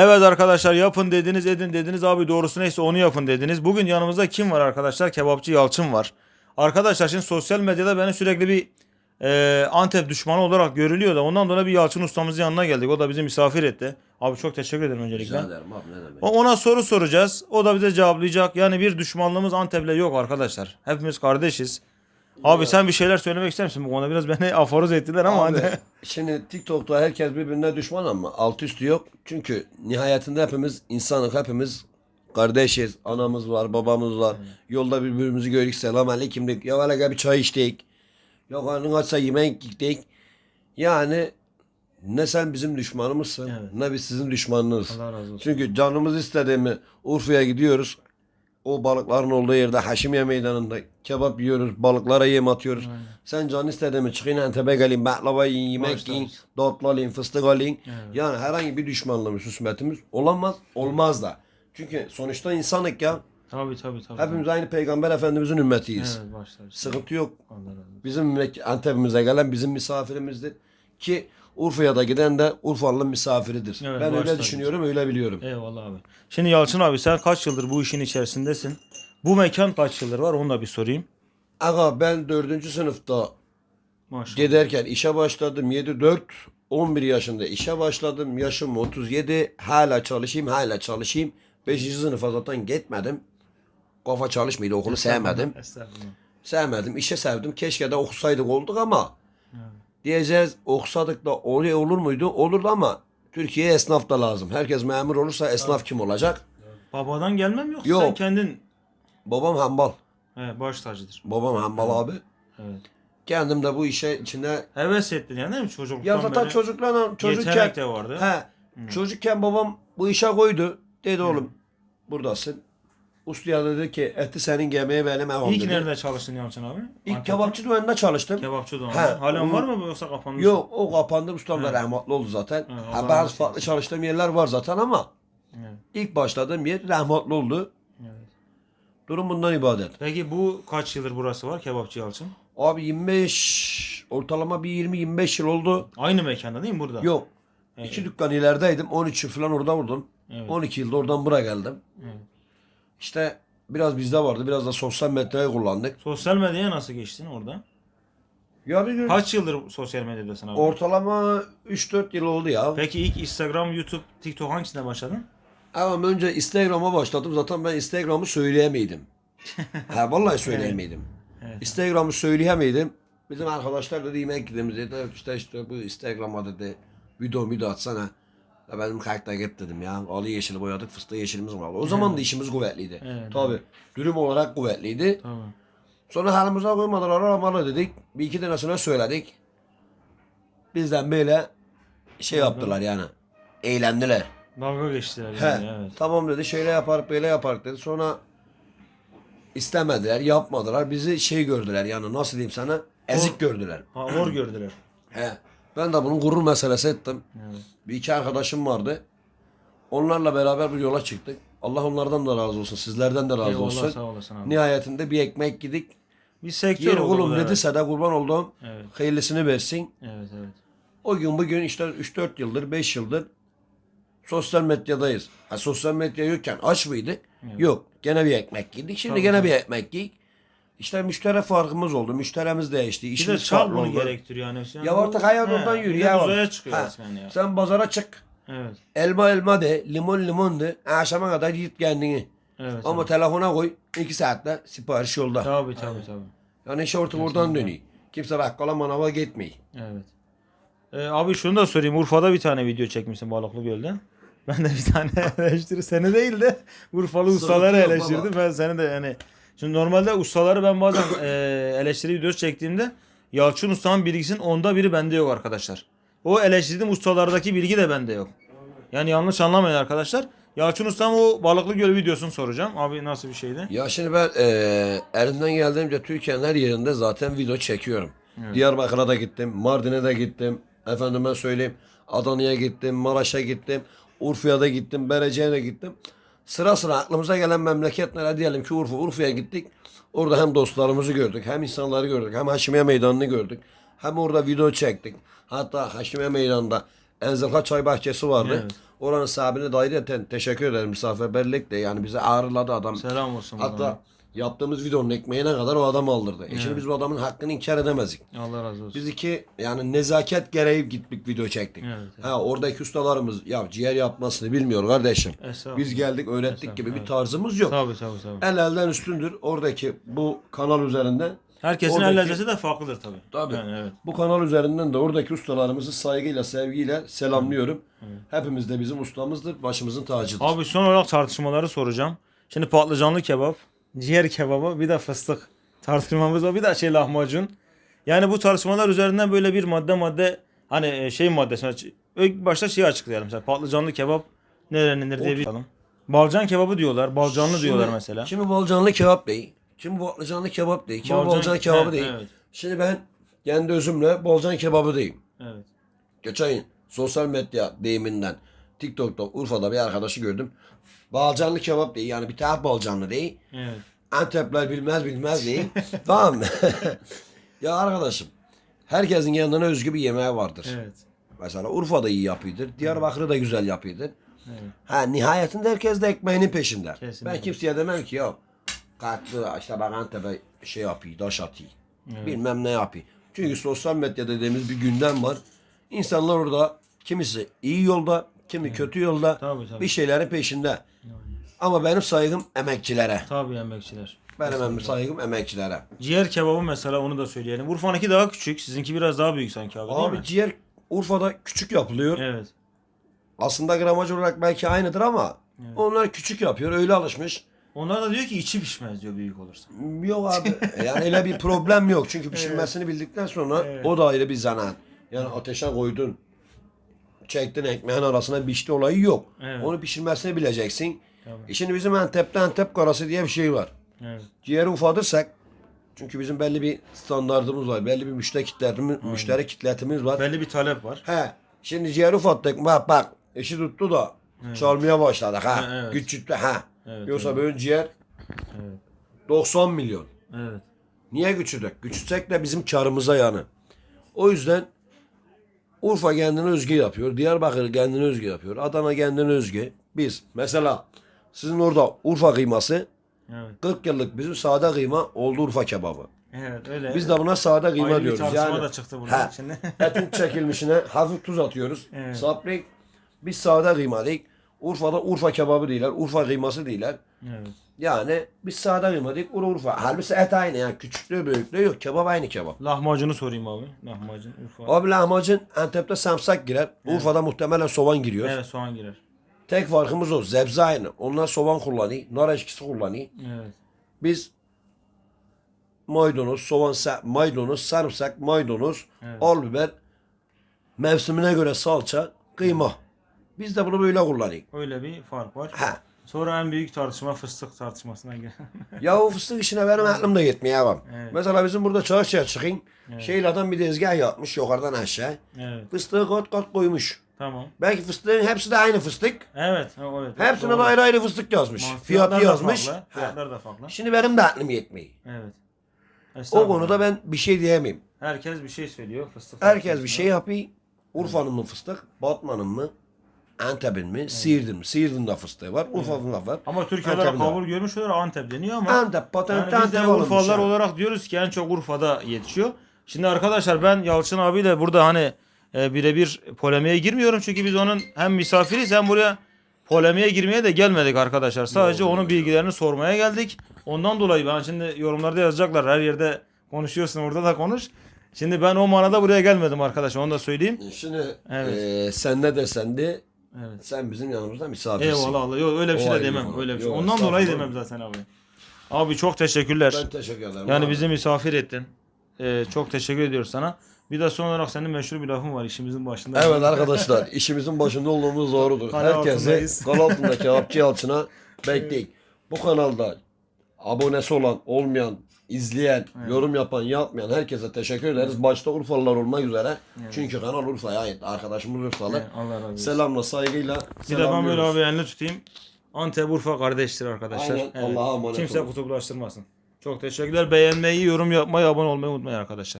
Evet arkadaşlar yapın dediniz edin dediniz abi doğrusu neyse onu yapın dediniz. Bugün yanımızda kim var arkadaşlar? Kebapçı Yalçın var. Arkadaşlar şimdi sosyal medyada beni sürekli bir e, Antep düşmanı olarak görülüyor da ondan dolayı bir Yalçın ustamızın yanına geldik. O da bizi misafir etti. Abi çok teşekkür ederim öncelikle. Rica ederim abi ne demek. Ona soru soracağız. O da bize cevaplayacak. Yani bir düşmanlığımız Antep'le yok arkadaşlar. Hepimiz kardeşiz. Abi sen bir şeyler söylemek ister misin? Bu konuda biraz beni aforoz ettiler ama Abi, hadi. şimdi TikTok'ta herkes birbirine düşman ama alt üstü yok. Çünkü nihayetinde hepimiz insanlık hepimiz kardeşiz. Anamız var, babamız var. Yolda birbirimizi gördük selam aleyküm dedik. Ya hele bir çay içtik. Ya karnın açsa yemek gittik. Yani ne sen bizim düşmanımızsın Evet. ne biz sizin düşmanınız. Allah razı olsun. Çünkü canımız istediğimi Urfa'ya gidiyoruz. O balıkların olduğu yerde Haşimiye Meydanı'nda kebap yiyoruz, balıklara yem atıyoruz. Aynen. Sen can istediğimi çıkayım Antep'e geleyim, baklava yiyin, yemek yiyin, tatlı alayım, fıstık alayım. Evet. Yani herhangi bir düşmanlığımız, husumetimiz olamaz, olmaz da. Çünkü sonuçta insanlık ya. Tabii tabii tabii. Hepimiz aynı Peygamber Efendimizin ümmetiyiz. Evet başlar. Sıkıntı yok. Olsun. Bizim Antep'imize gelen bizim misafirimizdir. Ki Urfa'ya da giden de Urfalı'nın misafiridir. Evet, ben öyle düşünüyorum, öyle biliyorum. Eyvallah abi. Şimdi Yalçın abi sen kaç yıldır bu işin içerisindesin? Bu mekan kaç yıldır var onu da bir sorayım. Aga ben dördüncü sınıfta Maşallah. giderken işe başladım. 7-4, 11 yaşında işe başladım. Yaşım 37. Hala çalışayım, hala çalışayım. 5. sınıfa zaten gitmedim. Kafa çalışmıyordu, okulu sevmedim. Estağfurullah. Sevmedim, işe sevdim. Keşke de okusaydık olduk ama diyeceğiz okusadık da oraya olur muydu? Olurdu ama Türkiye'ye esnaf da lazım. Herkes memur olursa esnaf kim olacak? Babadan gelmem yoksa Yok. sen kendin Babam hambal. He, baş tacıdır. Babam hambal abi. Evet. Kendim de bu işe içine Heves ettin yani değil mi çocukluktan Ya zaten beri? çocuklarla çocukken Yetenek de vardı. he, çocukken babam bu işe koydu. Dedi oğlum buradasın. Ustaya dedi ki eti senin yemeği benim evim İlk dedi. nerede çalıştın Yalçın abi? İlk Antep'te. kebapçı düğününde çalıştım. Kebapçı da He, Halen onun- var mı bu yoksa kapanmış? Yok o kapandı. Ustam da rahmetli oldu zaten. He, ha, bazı rahmet farklı çalıştığım yerler var zaten ama Evet. ilk başladığım yer rahmetli oldu. evet. Durum bundan ibadet. Peki bu kaç yıldır burası var Kebapçı Yalçın? Abi 25 ortalama bir 20-25 yıl oldu. Aynı mekanda değil mi burada? Yok. İki dükkan ilerideydim. 13 yıl falan orada vurdum. Evet. 12 yılda oradan buraya geldim. Evet. İşte biraz bizde vardı. Biraz da sosyal medyayı kullandık. Sosyal medyaya nasıl geçtin orada? Ya bir gün Kaç yıldır sosyal medyadasın abi? ortalama 3-4 yıl oldu ya. Peki ilk Instagram, YouTube, TikTok hangisine başladın? Ama önce Instagram'a başladım. Zaten ben Instagram'ı söyleyemeydim. ha vallahi söyleyemeydim. Evet. Instagram'ı söyleyemeydim. Bizim arkadaşlar dedi yemek gidelim dedi. İşte işte bu Instagram'a dedi video video atsana. Ya benim kalkta git dedim ya. Ali yeşili boyadık fıstığı yeşilimiz var. O zaman da işimiz kuvvetliydi. Evet. Tabii. Dürüm olarak kuvvetliydi. Tamam. Sonra halimize koymadılar aramalı dedik. Bir iki tanesine söyledik. Bizden böyle şey yaptılar yani. Eğlendiler. Dalga geçtiler He, yani evet. tamam dedi şöyle yaparık böyle yaparık dedi. Sonra istemediler yapmadılar. Bizi şey gördüler yani nasıl diyeyim sana ezik gördüler. Ha, hor gördüler. He. Ben de bunun gurur meselesi ettim. Evet. Bir iki arkadaşım vardı. Onlarla beraber bir yola çıktık. Allah onlardan da razı olsun. Sizlerden de razı Eyvallah, olsun. sağ olasın abi. Nihayetinde bir ekmek gidik. Bir sektör Yeri da, evet. dediyse de kurban olduğum Evet. hayırlısını versin. Evet evet. O gün bugün işte 3-4 yıldır 5 yıldır sosyal medyadayız. Ha, sosyal medya yokken aç mıydık? Yok. Gene bir ekmek yedik. Şimdi Tabii, gene tabii. bir ekmek yedik. İşte müşteri farkımız oldu. Müşterimiz değişti. Bir de İşimiz farklı bunu oldu. gerektiriyor yani. Yani Ya artık hayat He, oradan bir yürü de ya. uzaya çıkıyoruz Ha, yani ya. Sen pazara çık. Evet. Elma elma de, limon limon de. Akşama kadar yiyip kendini. Evet. Ama evet. telefona koy. 2 saatte sipariş yolda. Tabii tabii tabii. Yani iş ortak oradan dönüyor. Kimse bakkala manava gitmiyor. Evet. Ee, abi şunu da sorayım. Urfa'da bir tane video çekmişsin Balıklı Göl'de. Ben de bir tane eleştiri seni değil de Urfalı ustaları yok eleştirdim. Ben seni de yani şimdi normalde ustaları ben bazen e, eleştiri videosu çektiğimde Yalçın Usta'nın bilgisinin onda biri bende yok arkadaşlar. O eleştirdiğim ustalardaki bilgi de bende yok. Yani yanlış anlamayın arkadaşlar. Yalçın Usta'nın o Balıklı Göl videosunu soracağım. Abi nasıl bir şeydi? Ya şimdi ben eee elimden geldiğince Türkiye'nin her yerinde zaten video çekiyorum. Diyarbakır'a da gittim, Mardin'e de gittim. Efendime söyleyeyim Adana'ya gittim, Maraş'a gittim, Urfa'ya da gittim, Berece'ye de gittim. Sıra sıra aklımıza gelen memleketlere diyelim ki Urfa, Urfa'ya gittik. Orada hem dostlarımızı gördük, hem insanları gördük, hem Haşimiye Meydanı'nı gördük. Hem orada video çektik. Hatta Haşimiye Meydanı'nda Enzilha Çay Bahçesi vardı. Evet. Oranın sahibine de ayrıca teşekkür ederim misafirperlikle. Yani bizi ağırladı adam. Selam olsun. Hatta Hatta yaptığımız videonun ekmeğine kadar o adam aldırdı. E şimdi biz bu adamın hakkını inkar edemezdik. Allah razı olsun. Biz iki yani nezaket gereği gittik video çektik. Evet, evet. Ha oradaki ustalarımız ya ciğer yapmasını bilmiyor kardeşim. Estağfurullah. Biz geldik öğrettik gibi bir Estağfurullah. tarzımız yok. Tabii tabii tabii. El elden üstündür. Oradaki bu kanal üzerinden Herkesin Oradaki- el lezzeti de farklıdır tabii. Tabii. Yani evet. bu kanal üzerinden de oradaki ustalarımızı saygıyla, sevgiyle selamlıyorum. Hepimiz de bizim ustamızdır, başımızın tacıdır. Abi son olarak tartışmaları soracağım. Şimdi patlıcanlı kebap, ciğer kebabı, bir de fıstık tartışmamız var. Bir de şey lahmacun. Yani bu tartışmalar üzerinden böyle bir madde madde hani e, şey maddesi. mesela İlk başta şeyi açıklayalım. Mesela patlıcanlı kebap nerenindir diye bir bakalım. Balcan kebabı diyorlar. Balcanlı diyorlar mesela. Kimi balcanlı kebap değil, kimi patlıcanlı kebap değil, kimi Balcan- balcan kebabı Evet, değil. evet. Şimdi ben kendi özümle balcan kebabı diyeyim. Evet. Geçen sosyal medya deyiminden TikTok'ta Urfa'da bir arkadaşı gördüm. Balcanlı kebap değil yani bir tane balcanlı değil. Evet. Antepler bilmez bilmez değil. tamam mı? ya arkadaşım herkesin kendine özgü bir yemeği vardır. Evet. Mesela Urfa'da iyi yapıyordur. Diyarbakır'da güzel yapıyordur. Evet. Ha nihayetinde herkes de ekmeğinin peşinde. Kesinlikle. Ben kimseye demem ki ya kalktı işte bak Antep'e şey yapıyor, taş atıyor. Bilmem ne yapıyor. Çünkü sosyal medya dediğimiz bir gündem var. İnsanlar orada kimisi iyi yolda, kimi kötü yolda Tabii, tabii. bir şeylerin peşinde. Ama benim saygım emekçilere. Tabii emekçiler. Benim em- saygım emekçilere. Ciğer kebabı mesela onu da söyleyelim. Urfa'nınki daha küçük. Sizinki biraz daha büyük sanki abi, değil Abi mi? ciğer Urfa'da küçük yapılıyor. Evet. Aslında gramaj olarak belki aynıdır ama onlar küçük yapıyor. Öyle alışmış. Onlar da diyor ki içi pişmez diyor büyük olursa. Yok abi. Yani öyle bir problem yok. Çünkü pişirmesini bildikten sonra o da ayrı bir zanaat. Yani ateşe koydun. Çektin ekmeğin arasına biçti olayı yok. Evet. Onu pişirmesini bileceksin. Tabii. E şimdi bizim Antep'te Antep karası diye bir şey var. Evet. Ciğeri ufaltırsak çünkü bizim belli bir standartımız var. Belli bir müşteri kitletimiz, müşteri kitletimiz var. Belli bir talep var. He. Şimdi ciğeri ufalttık. Bak bak. işi tuttu da çalmaya başladık ha. Evet. Küçülttü ha. Evet, Yoksa böyle ciğer Evet. 90 milyon. Evet. Niye küçüldük? Küçültsek de bizim karımıza yani. O yüzden Urfa kendini özgü yapıyor. Diyarbakır kendini özgü yapıyor. Adana kendini özgü. Biz mesela sizin orada Urfa kıyması Evet. 40 yıllık bizim sade kıyma oldu Urfa kebabı. Evet öyle. Biz de buna sade kıyma Ayrı diyoruz. Yani da çıktı buradan He. etin çekilmişine hafif tuz atıyoruz. Evet. Saplayıp biz sade kıyma değil. Urfa'da Urfa kebabı değiller. Urfa kıyması değiller. Evet. Yani biz kıyma değil. Ur Urfa. Halbuki et aynı yani. Küçüklüğü büyüklüğü yok. Kebap aynı kebap. Lahmacunu sorayım abi. Lahmacun Urfa. Abi lahmacun Antep'te samsak girer. Urfa'da muhtemelen soğan giriyor. Evet soğan girer. Tek farkımız o. Zebze aynı. Onlar soğan kullanıyor. Nar eşkisi kullanıyor. Evet. Biz maydanoz, soğan, maydanoz, sarımsak, maydanoz, Evet. al biber, mevsimine göre salça, kıyma. Biz de bunu böyle kullanıyoruz. Öyle bir fark var. Ha. Sonra en büyük tartışma fıstık tartışmasına gel. Ya o fıstık işine benim aklım da yetmiyor abi. Evet. Mesela bizim burada çarşıya çıkın. Şeyle adam bir tezgah yapmış yukarıdan aşağı. evet. Fıstığı kat kat koymuş. Tamam. Belki fıstığın hepsi de aynı fıstık. Evet. evet. Hepsine Doğru. ayrı ayrı fıstık yazmış. Ama Fiyatı yazmış. Farklı. Fiyatlar da farklı. Şimdi benim de aklım yetmiyor. Evet. O konuda ben bir şey diyemeyim. Herkes bir şey söylüyor. Fıstık Herkes bir şey yapıyor. Urfa'nın mı fıstık, Batman'ın mı, Antep'in mi, Siirt'in mi? Siirt'in de fıstığı var, Urfa'nın da var. Ama Türkiye olarak kabul görmüş olarak Antep deniyor ama Antep, patent yani biz de. Urfalılar ha. olarak diyoruz ki en çok Urfa'da yetişiyor. Şimdi arkadaşlar ben Yalçın abiyle burada hani e, birebir polemiğe girmiyorum. Çünkü biz onun hem misafiriyiz hem buraya polemiğe girmeye de gelmedik arkadaşlar. Sadece onun bilgilerini sormaya geldik. Ondan dolayı ben şimdi yorumlarda yazacaklar her yerde konuşuyorsun orada da konuş. Şimdi ben o manada buraya gelmedim arkadaşlar onu da söyleyeyim. Şimdi Evet. eee, sen ne desen de Evet. sen bizim yanımızda misafirsin. Eyvallah Allah. Yok öyle bir O şey de ayrı bir demem. konu. Öyle bir şey. Yok, Ondan dolayı estağfurullah. demem zaten abi. Abi çok teşekkürler. Ben teşekkür ederim. Yani abi. bizi misafir ettin. Ee, çok teşekkür ediyoruz sana. Bir de son olarak senin meşhur bir lafın var işimizin başında. Evet arkadaşlar işimizin başında olduğumuz doğrudur. Kale Herkese altındayız. kal altında kebapçı Yalçın'a bekleyin. Bu kanalda abonesi olan, olmayan, izleyen, yorum yapan, yapmayan herkese teşekkür ederiz. Başta Urfalılar olmak üzere. Çünkü kanal Urfa'ya ait. Arkadaşımız Urfalı. Evet, Allah razı olsun. Selamla, saygıyla Bir de ben böyle abi elini tutayım. Antep Urfa kardeştir arkadaşlar. Aynen, Allah'a emanet Kimse olun. kutuplaştırmasın. Çok teşekkürler. Beğenmeyi, yorum yapmayı, abone olmayı unutmayın arkadaşlar.